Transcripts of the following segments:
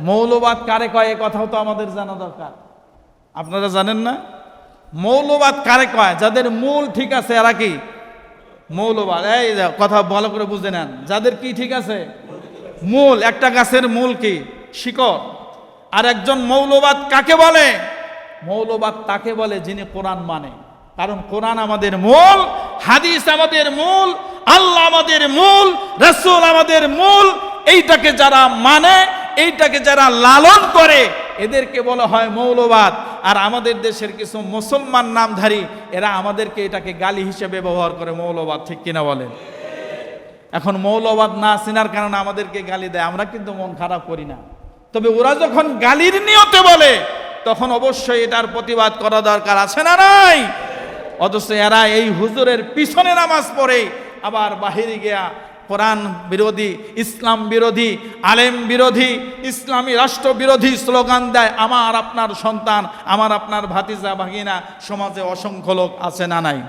মৌলবাদ কারে কয়? এ কথাও তো আমাদের জানা দরকার। আপনারা জানেন না? মৌলবাদ কারে কয়? যাদের মূল ঠিক আছে, এরা কি? মৌলবাদ। এই কথা ভালো করে বুঝে নেন। যাদের কি ঠিক আছে? মূল, একটা গাছের মূল কি? শিকড়। আর একজন মৌলবাদ কাকে বলে? মৌলবাদ তাকে বলে যিনি কোরআন মানে। কারণ কোরআন আমাদের মূল, হাদিস আমাদের মূল, আল্লাহ আমাদের মূল, রসুল আমাদের মূল। এইটাকে যারা মানে এইটাকে যারা লালন করে, এদেরকে বলা হয় মৌলবাদ। আর আমাদের দেশের কিছু মুসলমান নামধারী, এরা আমাদেরকে এটাকে গালি হিসেবে ব্যবহার করে মৌলবাদ, ঠিক কিনা বলেন? এখন মৌলবাদ না চেনার কারণে আমাদেরকে গালি দেয়, আমরা কিন্তু মন খারাপ করি না। তবে ওরা যখন গালির নিয়তে বলে, তখন অবশ্যই এটার প্রতিবাদ করা দরকার, আছে না নাই? অথচ এরা এই হুজুরের পিছনে নামাজ পড়ে, আবার বাহিরে গিয়া কোরআন বিরোধী, ইসলাম বিরোধী, আলেম বিরোধী, ইসলামী রাষ্ট্র বিরোধী স্লোগান দেয়, আমার আপনার সন্তান, আমার আপনার ভাতিজা, ভাগিনা, সমাজে অসংখ্য লোক আছে না নাই?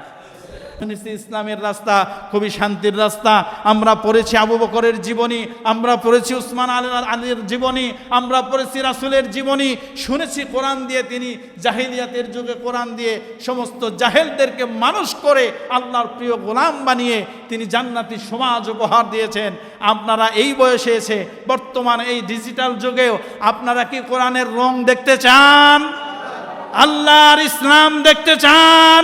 ইসলামের রাস্তা, খুবই শান্তির রাস্তা। আমরা পড়েছি আবু বকরের জীবনী, আমরা পড়েছি উসমান আল, আলীর জীবনী, আমরা পড়েছি রাসুলের জীবনী। শুনেছি কোরআন দিয়ে তিনি জাহিলিয়াতের যুগে কোরআন দিয়ে সমস্ত জাহেলদেরকে মানুষ করে আল্লাহর প্রিয় গোলাম বানিয়ে তিনি জান্নাতি সমাজ উপহার দিয়েছেন। আপনারা এই বয়সে এসে বর্তমান এই ডিজিটাল যুগেও আপনারা কি কোরআনের রং দেখতে চান? আল্লাহর ইসলাম দেখতে চান?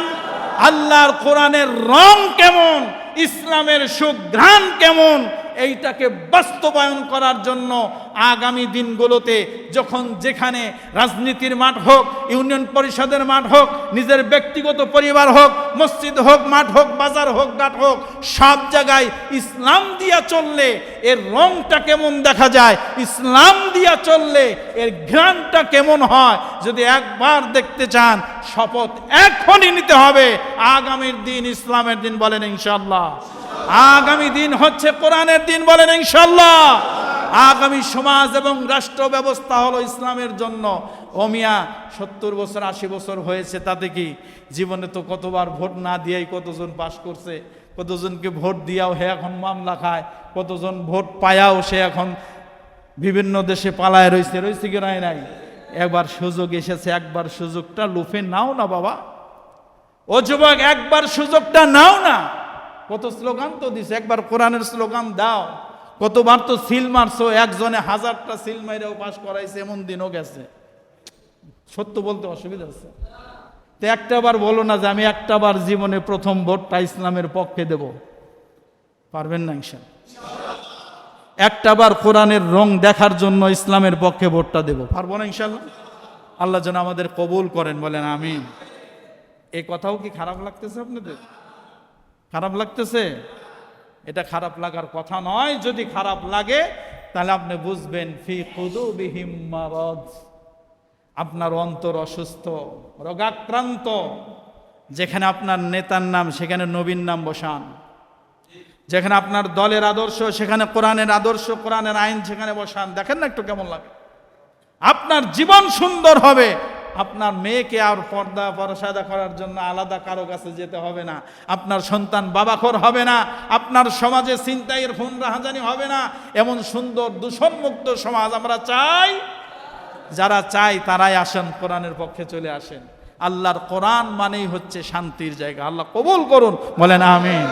আল্লাহর কোরআনের রং কেমন? ইসলামের সুঘ্রাণ কেমন? এইটাকে বাস্তবায়ন করার জন্য আগামী দিনগুলোতে যখন যেখানে রাজনীতির মাঠ হোক, ইউনিয়ন পরিষদের মাঠ হোক, নিজের ব্যক্তিগত পরিবার হোক, মসজিদ হোক, মাঠ হোক, বাজার হোক, ঘাট হোক, সব জায়গায় ইসলাম দিয়া চললে এর রংটা কেমন দেখা যায়? ইসলাম দিয়া চললে এর ঘ্রাণটা কেমন হয়? যদি একবার দেখতে চান, শপথ এখনই নিতে হবে। আগামীর দিন ইসলামের দিন বলেন ইনশাল্লাহ আগামী দিন হচ্ছে কোরআনের দিন বলেন ইনশাল্লাহ আগামী সমাজ এবং রাষ্ট্র ব্যবস্থা হলো ইসলামের জন্য। অমিয়া সত্তর বছর, আশি বছর হয়েছে, তাতে কি জীবনে তো কতবার ভোট না দিয়েই কতজন পাশ করছে? কতজনকে ভোট দিয়াও হে এখন মামলা খায়? কতজন ভোট পায়াও সে এখন বিভিন্ন দেশে পালায় রয়েছে রয়েছে কি নাই নাই? একবার সুযোগ এসেছে, একবার সুযোগটা লুফে নাও না বাবা। ও যুবক, একবার সুযোগটা নাও না। কত স্লোগান তো দিছে, একবার কোরআনের স্লোগান দাও। কতবার তো সিল মারছো, একজনে হাজারটা সিল মাইরেও পাস করাইছে, এমন দিনও গেছে। সত্য বলতে অসুবিধা আছে তো একটা বার বলো না যে আমি একটা বার জীবনে প্রথম ভোটটা ইসলামের পক্ষে দেব। পারবেন না ইনশাল। একটা বার কোরআনের রং দেখার জন্য ইসলামের পক্ষে ভোটটা দেব। পারব না ইনশাল্লাহ আল্লাহ যেন আমাদের কবুল করেন, বলেন আমি এই কথাও কি খারাপ লাগতেছে আপনাদের? খারাপ লাগতেছে? এটা খারাপ লাগার কথা নয়, যদি খারাপ লাগে, তাহলে আপনি বুঝবেন, ফি কুদুবিহিম মারাদ। আপনার অন্তর অসুস্থ, রোগাক্রান্ত, যেখানে আপনার নেতার নাম, সেখানে নবীন নাম বসান। যেখানে আপনার দলের আদর্শ, সেখানে কোরআনের আদর্শ, কোরআনের আইন, সেখানে বসান। দেখেন না একটু কেমন লাগে। আপনার জীবন সুন্দর হবে আপনার মেয়েকে আর পর্দা পরসাদা করার জন্য আলাদা কারও কাছে যেতে হবে না। আপনার সন্তান বাবাখর হবে না। আপনার সমাজে চিন্তাইয়ের ফোন রাহাজানি হবে না। এমন সুন্দর দূষণমুক্ত সমাজ আমরা চাই। যারা চাই তারাই আসেন, কোরআনের পক্ষে চলে আসেন। আল্লাহর কোরআন মানেই হচ্ছে শান্তির জায়গা। আল্লাহ কবুল করুন, বলেন আমিন।